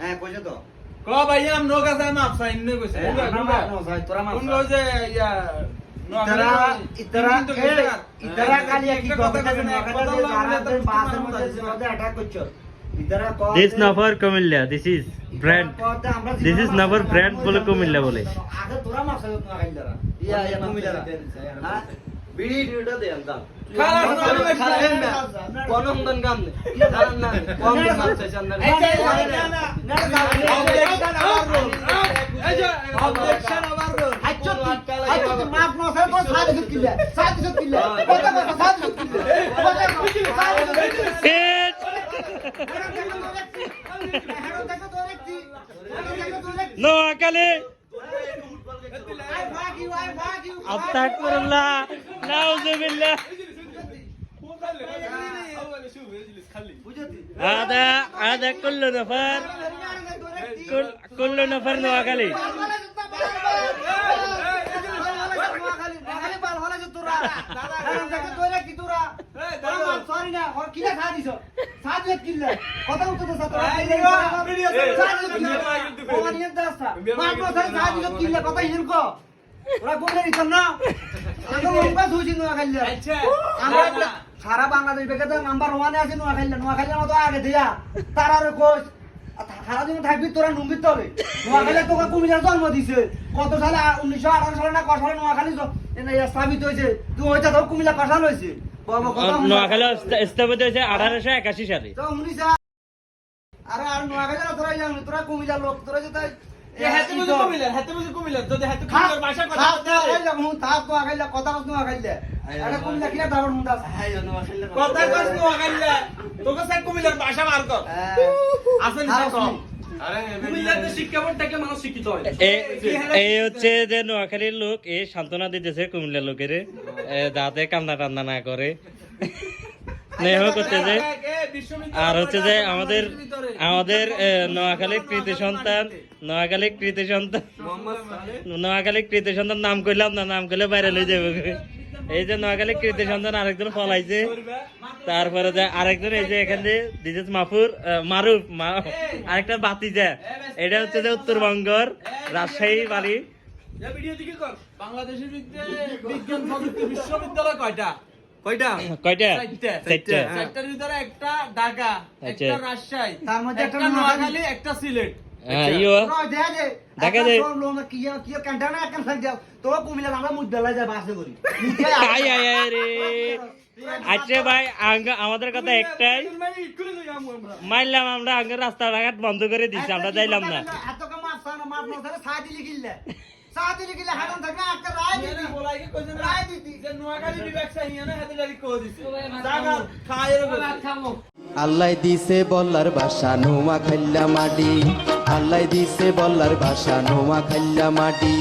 হ্যাঁ কইছে তো। ক ভাই আম নো কাছে মাপ সাইন নে কইছে আমরা মাপ তোরা মাপ কোন যে ইয়া ইতারা ইতারা ইতারা কালি কি কথা কথা না কথা যারা তোর বাসের মধ্যে যেভাবে অ্যাটাক করছ this নাফার Cumilla this is brand This is never brand বলে কুমিল্লা বলে। আগে তোরা মাছ খাইতো না খাইল ইয়া ইয়া কুমিল্লা বিড়ি ডিউটা দেন দাও খালা খালা খালেন না। কোনন্দন গাম নে জানেন না কম দিন চাইছে আপনার অবজেকশন আবার রোল আচ্ছা আচ্ছা মাপ না সাড়ে কিলা সাড়ে কিলা সাড়ে কিলা নাউজুবিল্লাহ هذا هذا كل نفر كل كل نفر نواغالي কথা সারা বাংলাদেশ বেগে তো নাম্বার ওয়ানে আছে নোয়াখালী নোয়াখালীর মতো আগে দিয়া। তার আর কোচ সারা দিন থাকবি তোরা নুম্বি তলে। নোয়াখালী তোকে কুমিল্লার জন্ম দিছে। কত সালে উনিশশো আঠারো সালে না কত সালে নোয়াখালী স্থাপিত হয়েছে। তুই হইতে তো কুমিল্লা কষাল হয়েছে। নোয়াখালী স্থাপিত হয়েছে আঠারোশো একাশি সালে। তো উনিশশো আরে আর নোয়াখালী তোরা জানি তোরা কুমিল্লার লোক তোরা যে তাই এ হাতে বুঝি কমিলা হাতে বুঝি কমিলা যদি হাতে খাস কমিলার ভাষা কথা নোয়াখালী নোয়াখালী নোয়াখালী কথা কস নো আগাইলা তোকে ভাষা কর। আসেন কম শিক্ষিত হয়। এই হচ্ছে যে নোয়াখালীর লোক এ সান্ত্বনা দিতেছে কুমিল্লার লোকের। যাতে কান্না টান্না না করে। স্নেহ করতেছে আর হচ্ছে যে আমাদের আমাদের এ, নোয়াখালীর কৃতি সন্তান নোয়াখালীর কৃতি সন্তান নোয়াখালীর কৃতি সন্তান নাম করলাম না নাম করলে বাইরে লই যাবে এই যে নোয়াখালীর কৃতি সন্তান আরেকজন ফলাইছে তারপরে যে আরেকজন এই যে এখান দিয়ে দিজেস মাফুর মারুফ মা- আরেকটা বাতিজা। এটা হচ্ছে যে উত্তরবঙ্গর রাজশাহী বাড়ি। ভিডিও দিকে কর বাংলাদেশের বিজ্ঞান প্রযুক্তি বিশ্ববিদ্যালয় কয়টা? কয়টা? কয়টা? চারটা। চারটা চারটার ভিতরে একটা ঢাকা আচ্ছা। একটা রাজশাহী তার মধ্যে একটা একটা রে আচ্ছা ভাই আঙ্গ- আমাদের কথা একটাই মারলাম আমরা আগে রাস্তাঘাট বন্ধ করে দিচ্ছি আমরা যাইলাম না আল্লাহ দিছে বল্লার বাসা নোয়া খাল্লা মাটি আল্লাহ দিছে বল্লার বাসা নোয়া খাইলা মাটি।